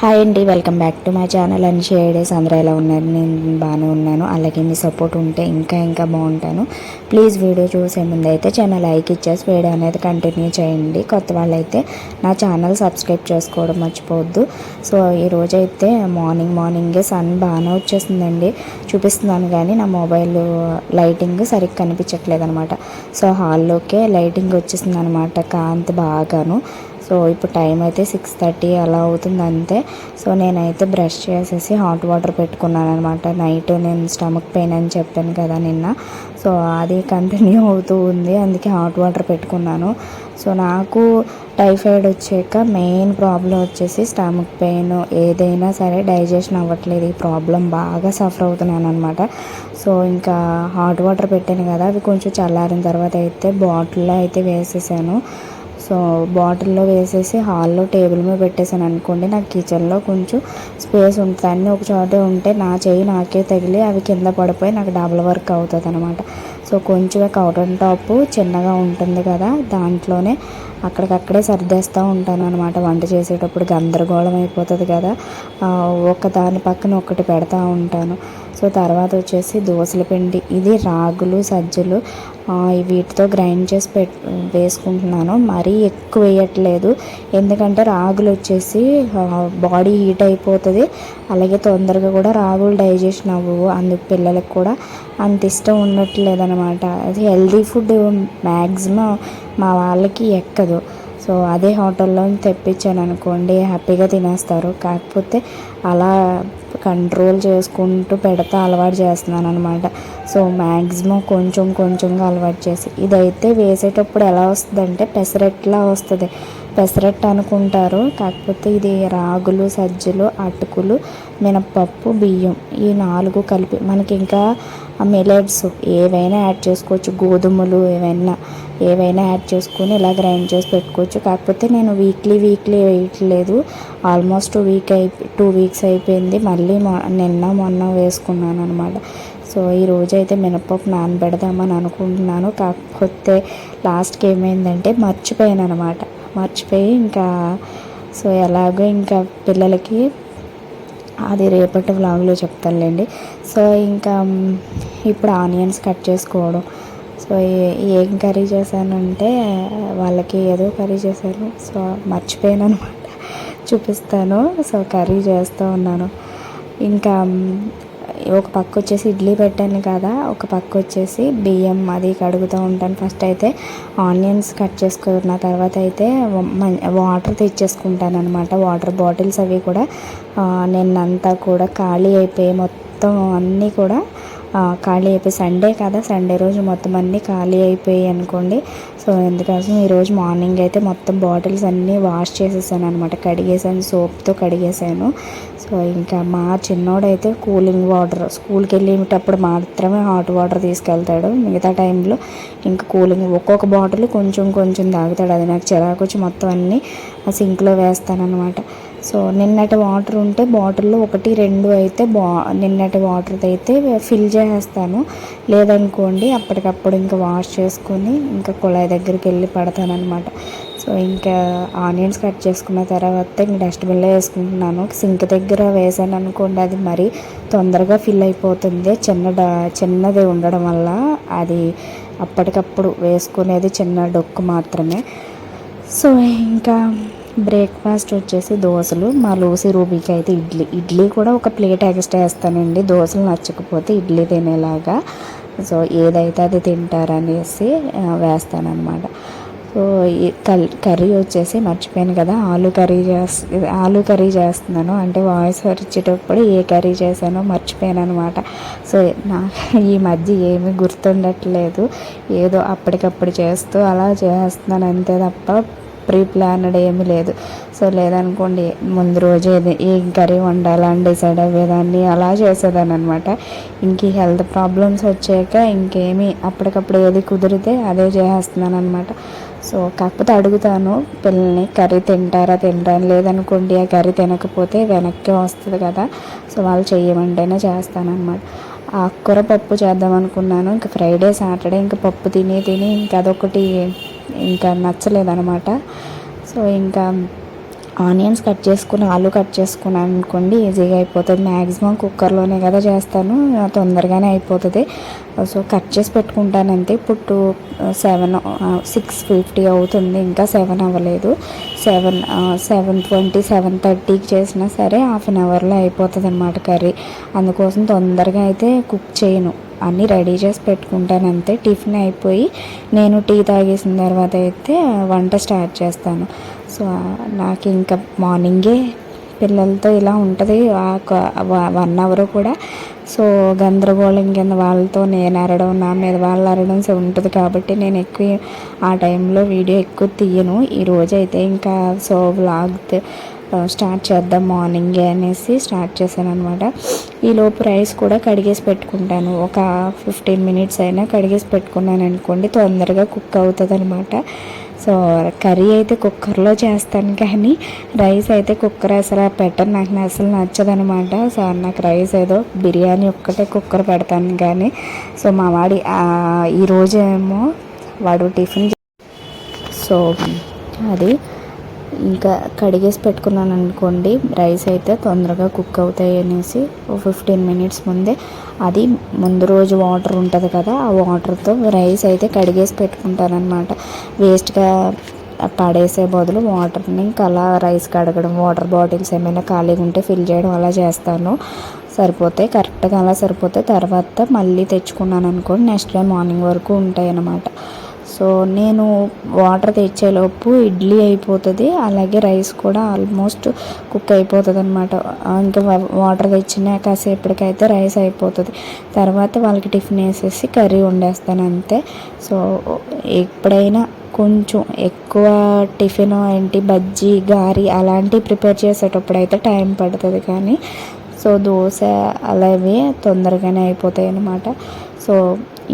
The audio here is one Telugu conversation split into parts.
హాయ్ అండి welcome back to my channel. And షేడేస్ అందరూ ఎలా ఉన్నారు? నేను బాగానే ఉన్నాను. అలాగే మీ సపోర్ట్ ఉంటే ఇంకా ఇంకా బాగుంటాను. ప్లీజ్ వీడియో చూసే ముందు అయితే ఛానల్ లైక్ ఇచ్చేసి వీడియో అనేది కంటిన్యూ చేయండి. కొత్త వాళ్ళైతే నా ఛానల్ సబ్స్క్రైబ్ చేసుకోవడం మర్చిపోవద్దు. సో ఈరోజు అయితే మార్నింగ్ మార్నింగే సన్ బాగానే వచ్చేసిందండి. చూపిస్తున్నాను కానీ నా మొబైల్ లైటింగ్ సరిగ్గా కనిపించట్లేదు అనమాట సో హాల్లోకే లైటింగ్ వచ్చేసింది అనమాట కాంతి బాగాను. సో ఇప్పుడు టైం అయితే సిక్స్ థర్టీ అలా అవుతుంది అంతే. సో నేనైతే బ్రష్ చేసేసి హాట్ వాటర్ పెట్టుకున్నాను అనమాట నైట్ నేను స్టమక్ పెయిన్ అని చెప్పాను కదా నిన్న. సో అది కంటిన్యూ అవుతూ ఉంది. అందుకే హాట్ వాటర్ పెట్టుకున్నాను. సో నాకు టైఫాయిడ్ వచ్చాక మెయిన్ ప్రాబ్లం వచ్చేసి స్టమక్ పెయిన్ ఏదైనా సరే డైజెషన్ అవ్వట్లేదు. ఈ ప్రాబ్లం బాగా సఫర్ అవుతున్నాను అనమాట సో ఇంకా హాట్ వాటర్ పెట్టాను కదా అవి కొంచెం చల్లారిన తర్వాత అయితే బాటిల్లో అయితే వేసేసాను. సో బాటిల్లో వేసేసి హాల్లో టేబుల్ మీద పెట్టేసాను అనుకోండి నాకు కిచెన్లో కొంచెం స్పేస్ ఉంటుంది. అన్నీ ఒక చోటే ఉంటే నా చేయి నాకే తగిలి అవి కింద పడిపోయి నాకు డబుల్ వర్క్ అవుతుంది అనమాట సో కొంచెం కౌటన్ టాప్ చిన్నగా ఉంటుంది కదా దాంట్లోనే అక్కడికక్కడే సర్దేస్తూ ఉంటాను అనమాట వంట చేసేటప్పుడు గందరగోళం అయిపోతుంది కదా ఒక దాని పక్కన ఒకటి పెడతా ఉంటాను. సో తర్వాత వచ్చేసి దోసల పిండి. ఇది రాగులు సజ్జలు వీటితో గ్రైండ్ చేసి పెట్ వేసుకుంటున్నాను. మరీ ఎక్కువ వేయట్లేదు. ఎందుకంటే రాగులు వచ్చేసి బాడీ హీట్ అయిపోతుంది. అలాగే తొందరగా కూడా రాగులు డైజెషన్ అవ్వవు. అందుకు పిల్లలకు కూడా అంత ఇష్టం ఉండట్లేదు అనమాట అది హెల్దీ ఫుడ్ మ్యాక్సిమం మా వాళ్ళకి ఎక్కదు. సో అదే హోటల్లో తెప్పించాను అనుకోండి హ్యాపీగా తినేస్తారు. కాకపోతే అలా కంట్రోల్ చేసుకుంటూ పెడతా అలవాటు చేస్తున్నాను అనమాట సో మ్యాక్సిమం కొంచెం కొంచెంగా అలవాటు చేసి ఇదైతే వేసేటప్పుడు ఎలా వస్తుందంటే పెసరెట్లా వస్తుంది. పెసరట్టు అనుకుంటారు. కాకపోతే ఇది రాగులు సజ్జలు అటుకులు మినప్పప్పు బియ్యం ఈ నాలుగు కలిపి మనకి ఇంకా మిలెట్స్ ఏవైనా యాడ్ చేసుకోవచ్చు. గోధుమలు ఏవైనా ఏవైనా యాడ్ చేసుకొని ఇలా గ్రైండ్ చేసి పెట్టుకోవచ్చు. కాకపోతే నేను వీక్లీ వీక్లీ వేయట్లేదు ఆల్మోస్ట్ వీక్ అయి టూ వీక్స్ అయిపోయింది. మళ్ళీ నిన్న మొన్న వేసుకున్నాను అనమాట సో ఈ రోజు అయితే మినపప్పు నానబెడదామని అనుకుంటున్నాను. కాకపోతే లాస్ట్కి ఏమైందంటే మర్చిపోయాను అనమాట మర్చిపోయి ఇంకా సో ఎలాగో ఇంకా పిల్లలకి అది రేపటి వ్లాగ్లో చెప్తానులేండి. సో ఇంకా ఇప్పుడు ఆనియన్స్ కట్ చేసుకోవడం. సో ఏం కర్రీ చేశానంటే వాళ్ళకి ఏదో కర్రీ చేశాను. సో మర్చిపోయాను అనమాట. చూపిస్తాను. సో కర్రీ చేస్తూ ఉన్నాను. ఇంకా ఒక పక్క వచ్చేసి ఇడ్లీ పెట్టాను కదా ఒక పక్క వచ్చేసి బియ్యం అది కడుగుతూ ఉంటాను. ఫస్ట్ అయితే ఆనియన్స్ కట్ చేసుకున్న తర్వాత అయితే వాటర్ తెచ్చేసుకుంటాను అనమాట వాటర్ బాటిల్స్ అవి కూడా నిన్నంతా కూడా ఖాళీ అయిపోయి మొత్తం అన్నీ కూడా ఖాళీ అయిపోయి సండే కదా సండే రోజు మొత్తం అన్నీ ఖాళీ అయిపోయాయి అనుకోండి సో ఎందుకోసం ఈరోజు మార్నింగ్ అయితే మొత్తం బాటిల్స్ అన్నీ వాష్ చేసేసాను అనమాట కడిగేసాను సోప్తో కడిగేసాను. సో ఇంకా మా చిన్నోడైతే కూలింగ్ వాటర్ స్కూల్కి వెళ్ళేటప్పుడు మాత్రమే హాట్ వాటర్ తీసుకెళ్తాడు. మిగతా టైంలో ఇంకా కూలింగ్ ఒక్కొక్క బాటిల్ కొంచెం కొంచెం తాగుతాడు. అది నాకు చిరాకు వచ్చి మొత్తం అన్నీ ఆ సింక్లో వేస్తాను అనమాట సో నిన్నటి వాటర్ ఉంటే బాటిల్లో ఒకటి రెండు అయితే బా నిన్నటి వాటర్ అయితే ఫిల్ చేసేస్తాను. లేదనుకోండి అప్పటికప్పుడు ఇంకా వాష్ చేసుకొని ఇంకా కుళాయి దగ్గరికి వెళ్ళి పడతానమాట సో ఇంకా ఆనియన్స్ కట్ చేసుకున్న తర్వాత ఇంక డస్ట్బిన్లో వేసుకుంటున్నాను. సింక్ దగ్గర వేసాను అనుకోండి అది మరీ తొందరగా ఫిల్ అయిపోతుంది. చిన్న చిన్నది ఉండడం వల్ల అది అప్పటికప్పుడు వేసుకునేది చిన్న డొక్కు మాత్రమే. సో ఇంకా బ్రేక్ఫాస్ట్ వచ్చేసి దోశలు మా లూసి రూబీకి అయితే ఇడ్లీ. ఇడ్లీ కూడా ఒక ప్లేట్ ఎక్స్ట్రా వేస్తానండి. దోశలు నచ్చకపోతే ఇడ్లీ తినేలాగా. సో ఏదైతే అది తింటారనేసి వేస్తానమాట సో కల్ కర్రీ వచ్చేసి మర్చిపోయాను కదా ఆలు కర్రీ చేస్త ఆలు కర్రీ చేస్తున్నాను. అంటే వాయిస్ వచ్చేటప్పుడు ఏ కర్రీ చేశానో మర్చిపోయాను అనమాట సో నా ఈ మధ్య ఏమీ గుర్తుండట్లేదు. ఏదో అప్పటికప్పుడు చేస్తూ అలా చేస్తున్నాను అంతే తప్ప ప్రీ ప్లాన్డ్ ఏమీ లేదు. సో లేదనుకోండి ముందు రోజు ఏది ఏం కర్రీ వండాలని డిసైడ్ అయ్యేదాన్ని అలా చేసేదాన్ని అనమాట ఇంక హెల్త్ ప్రాబ్లమ్స్ వచ్చాక ఇంకేమీ అప్పటికప్పుడు ఏది కుదిరితే అదే చేస్తున్నాను అనమాట సో కాకపోతే అడుగుతాను పిల్లల్ని కర్రీ తింటారా తింటాను లేదనుకోండి ఆ కర్రీ తినకపోతే వెనక్కి వస్తుంది కదా. సో వాళ్ళు చేయమంటేనే చేస్తానన్నమాట. ఆకుకూర పప్పు చేద్దాం అనుకున్నాను ఇంకా ఫ్రైడే సాటర్డే ఇంకా పప్పు తిని తిని ఇంకా అదొకటి ఇంకా నచ్చలేదనమాట సో ఇంకా ఆనియన్స్ కట్ చేసుకుని ఆలు కట్ చేసుకున్నాను అనుకోండి ఈజీగా అయిపోతుంది. మ్యాక్సిమం కుక్కర్లోనే కదా చేస్తాను. తొందరగానే అయిపోతుంది. సో కట్ చేసి పెట్టుకుంటాను అంతే ఇప్పుడు టూ సెవెన్ సిక్స్ ఫిఫ్టీ అవుతుంది. ఇంకా సెవెన్ అవ్వలేదు. సెవెన్ సెవెన్ ట్వంటీ సెవెన్ థర్టీకి చేసినా సరే హాఫ్ అన్ అవర్లో అయిపోతుంది అనమాట కర్రీ. అందుకోసం తొందరగా అయితే కుక్ చేయను. అన్నీ రెడీ చేసి పెట్టుకుంటాను అంతే. టిఫిన్ అయిపోయి నేను టీ తాగేసిన తర్వాత అయితే వంట స్టార్ట్ చేస్తాను. సో నాకు ఇంకా మార్నింగే పిల్లలతో ఇలా ఉంటుంది. వన్ అవర్ కూడా. సో గందరగోళం కింద వాళ్ళతో నేను అరడం నా మీద వాళ్ళు అరడం సో ఉంటుంది కాబట్టి నేను ఎక్కువ ఆ టైంలో వీడియో ఎక్కువ తీయను. ఈరోజు అయితే ఇంకా సో వ్లాగ్ స్టార్ట్ చేద్దాం మార్నింగే అనేసి స్టార్ట్ చేశాను అనమాట ఈలోపు రైస్ కూడా కడిగేసి పెట్టుకుంటాను. ఒక ఫిఫ్టీన్ మినిట్స్ అయినా కడిగేసి పెట్టుకున్నాను అనుకోండి తొందరగా కుక్ అవుతుంది అనమాట సో కర్రీ అయితే కుక్కర్లో చేస్తాను కానీ రైస్ అయితే కుక్కర్ అసలు పెట్టను నాకు అసలు నచ్చదనమాట సో నాకు రైస్ ఏదో బిర్యానీ ఒక్కటే కుక్కర్ పెడతాను కానీ సో మా వాడి ఈరోజేమో వాడు టిఫిన్ సో అది ఇంకా కడిగేసి పెట్టుకున్నాను అనుకోండి రైస్ అయితే తొందరగా కుక్ అవుతాయి అనేసి ఓ ఫిఫ్టీన్ మినిట్స్ ముందే. అది ముందు రోజు వాటర్ ఉంటుంది కదా ఆ వాటర్తో రైస్ అయితే కడిగేసి పెట్టుకుంటానమాట వేస్ట్గా పడేసే బదులు వాటర్ని ఇంకా అలా రైస్ కడగడం వాటర్ బాటిల్స్ ఏమైనా ఖాళీగా ఉంటే ఫిల్ చేయడం అలా చేస్తాను. సరిపోతే కరెక్ట్గా అలా సరిపోతే తర్వాత మళ్ళీ తెచ్చుకున్నాను అనుకోండి నెక్స్ట్ డే మార్నింగ్ వరకు ఉంటాయి అన్నమాట సో నేను వాటర్ తెచ్చేలోపు ఇడ్లీ అయిపోతుంది అలాగే రైస్ కూడా ఆల్మోస్ట్ కుక్ అయిపోతుంది అనమాట ఇంకా వాటర్ తెచ్చిన కాసేపటికైతే రైస్ అయిపోతుంది. తర్వాత వాళ్ళకి టిఫిన్ వేసేసి కర్రీ వండేస్తాను అంతే. సో ఎప్పుడైనా కొంచెం ఎక్కువ టిఫిన్ ఏంటి బజ్జీ గారి అలాంటివి ప్రిపేర్ చేసేటప్పుడు అయితే టైం పడుతుంది కానీ సో దోశ అలాగే తొందరగానే అయిపోతాయి అన్నమాట సో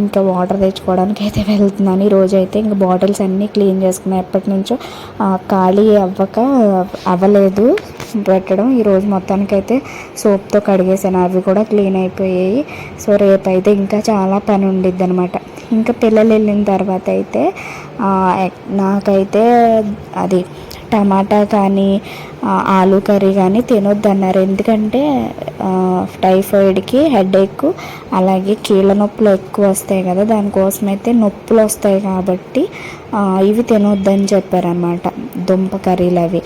ఇంకా వాటర్ తెచ్చుకోవడానికి అయితే వెళ్తున్నాను. ఈరోజు అయితే ఇంకా బాటిల్స్ అన్నీ క్లీన్ చేసుకున్నాను ఎప్పటి నుంచో ఖాళీ అవ్వక అవ్వలేదు పెట్టడం. ఈరోజు మొత్తానికైతే సోప్తో కడిగేసాను. అవి కూడా క్లీన్ అయిపోయాయి. సో రేపు అయితే ఇంకా చాలా పని ఉండిద్ది అనమాట ఇంకా పిల్లలు వెళ్ళిన తర్వాత అయితే నాకైతే అది టమాటా కానీ ఆలు కర్రీ కానీ తినొద్దన్నారు. ఎందుకంటే టైఫాయిడ్కి హెడేక్ అలాగే కీళ్ళ నొప్పులు ఎక్కువ వస్తాయి కదా దానికోసం అయితే నొప్పులు వస్తాయి కాబట్టి ఇవి తినొద్దని చెప్పారనమాట దుంప కర్రీలు అవి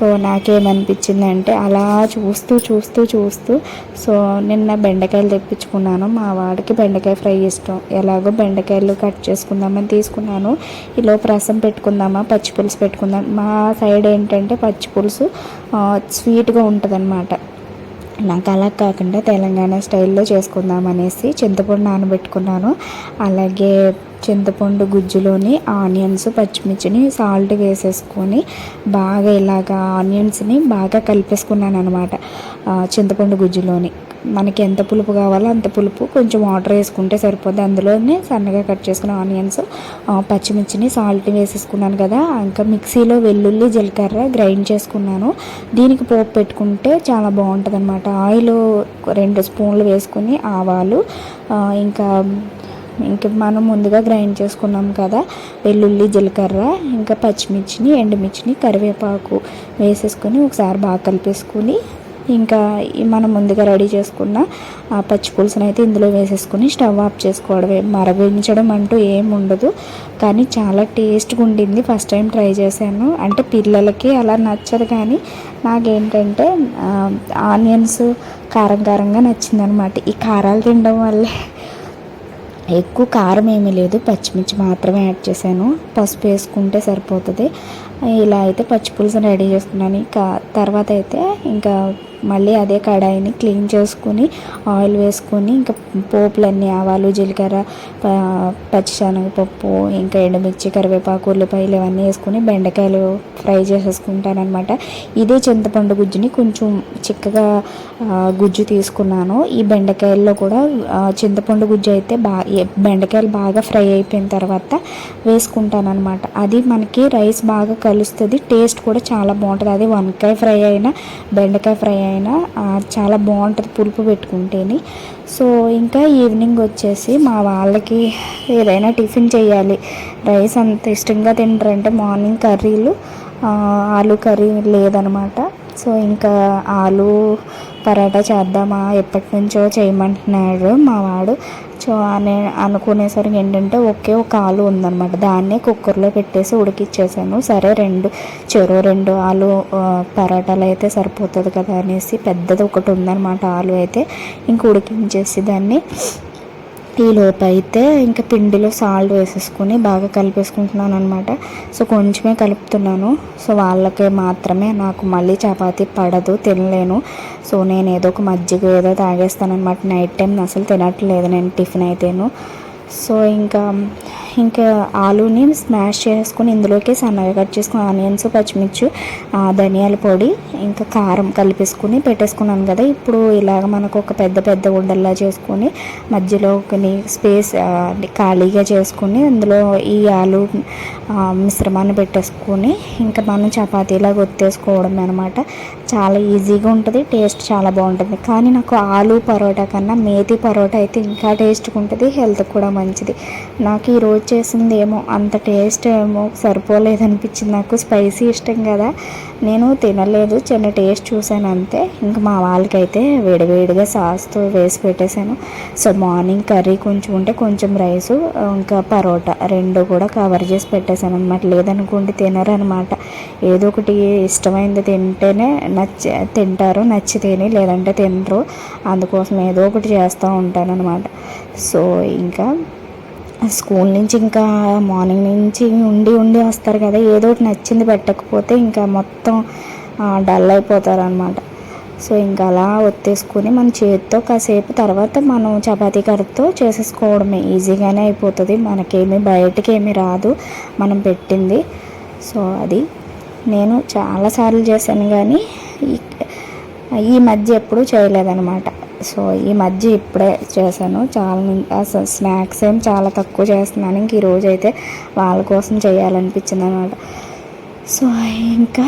సో నాకేమనిపించింది అంటే అలా చూస్తూ చూస్తూ చూస్తూ సో నిన్న బెండకాయలు తెప్పించుకున్నాను. మా వాడికి బెండకాయ ఫ్రై ఇష్టం. ఎలాగో బెండకాయలు కట్ చేసుకుందామని తీసుకున్నాను. ఇలా రసం పెట్టుకుందామా పచ్చి పులుసు పెట్టుకుందాం. మా సైడ్ ఏంటంటే పచ్చి పులుసు స్వీట్గా ఉంటుందన్నమాట. నాకు అలా కాకుండా తెలంగాణ స్టైల్లో చేసుకుందాం అనేసి చింతపండు నానబెట్టుకున్నాను. అలాగే చింతపండు గుజ్జులోని ఆనియన్స్ పచ్చిమిర్చిని సాల్ట్ వేసేసుకొని బాగా ఇలాగా ఆనియన్స్ని బాగా కలిపేసుకున్నాను అనమాట చింతపండు గుజ్జులోని. మనకి ఎంత పులుపు కావాలో అంత పులుపు కొంచెం వాటర్ వేసుకుంటే సరిపోద్ది. అందులోనే సన్నగా కట్ చేసుకున్న ఆనియన్స్ పచ్చిమిర్చిని సాల్ట్ వేసేసుకున్నాను కదా ఇంకా మిక్సీలో వెల్లుల్లి జీలకర్ర గ్రైండ్ చేసుకున్నాను. దీనికి పోపు పెట్టుకుంటే చాలా బాగుంటుంది అనమాట ఆయిల్ రెండు స్పూన్లు వేసుకుని ఆవాలు ఇంకా ఇంక మనం ముందుగా గ్రైండ్ చేసుకున్నాం కదా వెల్లుల్లి జీలకర్ర ఇంకా పచ్చిమిర్చిని ఎండుమిర్చిని కరివేపాకు వేసేసుకొని ఒకసారి బాగా కలిపేసుకొని ఇంకా మనం ముందుగా రెడీ చేసుకున్న పచ్చి పులుసుని అయితే ఇందులో వేసేసుకొని స్టవ్ ఆఫ్ చేసుకోవడమే. మరగించడం అంటూ ఏం ఉండదు కానీ చాలా టేస్ట్గా ఉండింది. ఫస్ట్ టైం ట్రై చేశాను. అంటే పిల్లలకి అలా నచ్చదు కానీ నాకేంటంటే ఆనియన్స్ కారం కారంగా నచ్చిందనమాట. ఈ కారాలు తినడం వల్లే ఎక్కువ కారం ఏమీ లేదు పచ్చిమిర్చి మాత్రమే యాడ్ చేశాను. పసుపు వేసుకుంటే సరిపోతుంది. ఇలా అయితే పచ్చిపులుసు రెడీ చేసుకున్నాను ఇంకా తర్వాత అయితే ఇంకా మళ్ళీ అదే కడాయిని క్లీన్ చేసుకుని ఆయిల్ వేసుకొని ఇంకా పోపులన్నీ ఆవాలు జీలకర్ర పచ్చిశనగపప్పు ఇంకా ఎండుమిర్చి కరివేపాకు ఉల్లిపాయలు ఇవన్నీ వేసుకొని బెండకాయలు ఫ్రై చేసేసుకుంటానమాట ఇదే చింతపండు గుజ్జుని కొంచెం చిక్కగా గుజ్జు తీసుకున్నాను. ఈ బెండకాయల్లో కూడా చింతపండు గుజ్జు అయితే బాగా బెండకాయలు బాగా ఫ్రై అయిపోయిన తర్వాత వేసుకుంటానమాట అది మనకి రైస్ బాగా కలుస్తుంది టేస్ట్ కూడా చాలా బాగుంటుంది. అది వంకాయ ఫ్రై అయినా బెండకాయ ఫ్రై అయినా చాలా బాగుంటుంది పులుపు పెట్టుకుంటేనే. సో ఇంకా ఈవినింగ్ వచ్చేసి మా వాళ్ళకి ఏదైనా టిఫిన్ చేయాలి. రైస్ అంత ఇష్టంగా తింటారంటే మార్నింగ్ కర్రీలు ఆలు కర్రీ లేదనమాట. సో ఇంకా ఆలు పరాటా చేద్దామా ఎప్పటి నుంచో చేయమంటున్నాడు మా వాడు సో అనే అనుకునేసరికి ఏంటంటే ఒకే ఒక ఆలు ఉందన్నమాట. దాన్నే కుక్కర్లో పెట్టేసి ఉడికిచ్చేసాను. సరే రెండు చెరో రెండు ఆలు పరాటాలు అయితే సరిపోతుంది కదా అనేసి పెద్దది ఒకటి ఉందన్నమాట ఆలు అయితే. ఇంక ఉడికించేసి దాన్ని లోపు అయితే ఇంకా పిండిలో సాల్ట్ వేసేసుకుని బాగా కలిపేసుకుంటున్నాను అనమాట సో కొంచెమే కలుపుతున్నాను. సో వాళ్ళకే మాత్రమే నాకు మళ్ళీ చపాతీ పడదు తినలేను. సో నేను ఏదో ఒక మజ్జిగ ఏదో తాగేస్తాను అనమాట నైట్ టైం అసలు తినట్లేదు నేను టిఫిన్ అయితేను. సో ఇంకా ఇంకా ఆలూని స్మాష్ చేసుకుని ఇందులోకి సన్నగా కట్ చేసుకుని ఆనియన్స్ పచ్చిమిర్చి ధనియాల పొడి ఇంకా కారం కలిపేసుకుని పెట్టేసుకున్నాను కదా. ఇప్పుడు ఇలాగ మనకు ఒక పెద్ద పెద్ద ఉండల్లా చేసుకొని మధ్యలో కొన్ని స్పేస్ ఖాళీగా చేసుకుని అందులో ఈ ఆలు మిశ్రమాన్ని పెట్టేసుకొని ఇంకా మనం చపాతీలాగా ఒత్తేసుకోవడం అనమాట చాలా ఈజీగా ఉంటుంది టేస్ట్ చాలా బాగుంటుంది. కానీ నాకు ఆలు పరోటా కన్నా మేతి పరోటా అయితే ఇంకా టేస్ట్గా ఉంటుంది హెల్త్ కూడా మంచిది. నాకు ఈరోజు రోజు చేసింది ఏమో అంత టేస్ట్ ఏమో సరిపోలేదు అనిపించింది నాకు స్పైసీ ఇష్టం కదా. నేను తినలేదు చిన్న టేస్ట్ చూశాను అంతే. ఇంకా మా వాళ్ళకైతే వేడివేడిగా సాస్తో వేసి పెట్టేశాను. సో మార్నింగ్ కర్రీ కొంచెం ఉంటే కొంచెం రైసు ఇంకా పరోటా రెండు కూడా కవర్ చేసి పెట్టేశాను అనమాట లేదనుకోండి తినరు అనమాట ఏదో ఒకటి ఇష్టమైంది తింటేనే నచ్చ తింటారు నచ్చితేనే లేదంటే తినరు. అందుకోసం ఏదో ఒకటి చేస్తూ ఉంటాను అనమాట సో ఇంకా స్కూల్ నుంచి ఇంకా మార్నింగ్ నుంచి ఉండి ఉండి వస్తారు కదా ఏదో ఒకటి నచ్చింది పెట్టకపోతే ఇంకా మొత్తం డల్ అయిపోతారు అనమాట సో ఇంకా అలా ఒత్తేసుకుని మన చేతితో కాసేపు తర్వాత మనం చపాతీ కర్రతో చేసేసుకోవడమే. ఈజీగానే అయిపోతుంది. మనకేమి బయటకి ఏమి రాదు. మనం పెట్టింది. సో అది నేను చాలాసార్లు చేశాను కానీ ఈ- ఈ మధ్య ఎప్పుడూ చేయలేదన్నమాట. సో ఈ మధ్య ఇప్పుడే చేశాను. చాలా స్నాక్స్ ఏం చాలా తక్కువ చేస్తున్నాను. ఇంక ఈరోజు అయితే వాళ్ళ కోసం చేయాలనిపించింది అనమాట సో ఇంకా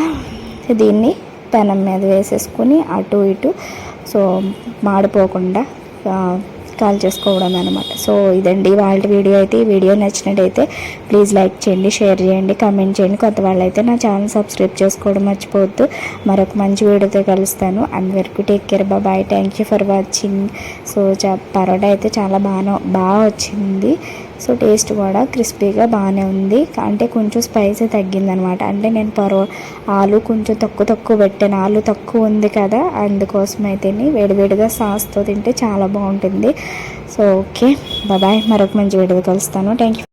దీన్ని పెనం మీద వేసేసుకుని అటు ఇటు సో మాడిపోకుండా కాల్ చేసుకోవడం అనమాట సో ఇదండి వాళ్ళ వీడియో అయితే. ఈ వీడియో నచ్చినట్టయితే ప్లీజ్ లైక్ చేయండి షేర్ చేయండి కామెంట్ చేయండి. కొత్త వాళ్ళైతే నా ఛానల్ సబ్స్క్రైబ్ చేసుకోవడం మర్చిపోవద్దు. మరొక మంచి వీడియోతో కలుస్తాను. అందరికీ take care. Bye. Thank you for watching. So చా పరోటా అయితే చాలా బాగా బాగా వచ్చింది. సో టేస్ట్ కూడా క్రిస్పీగా బాగానే ఉంది. అంటే కొంచెం స్పైసీ తగ్గిందనమాట. అంటే నేను పరో ఆలు కొంచెం తక్కువ తక్కువ పెట్టాను. ఆలు తక్కువ ఉంది కదా అందుకోసం అయితేనే వేడివేడిగా సాస్తో తింటే చాలా బాగుంటుంది. So okay. బాయ్ మరొక మంచి వీడియో కలుస్తాను. Thank you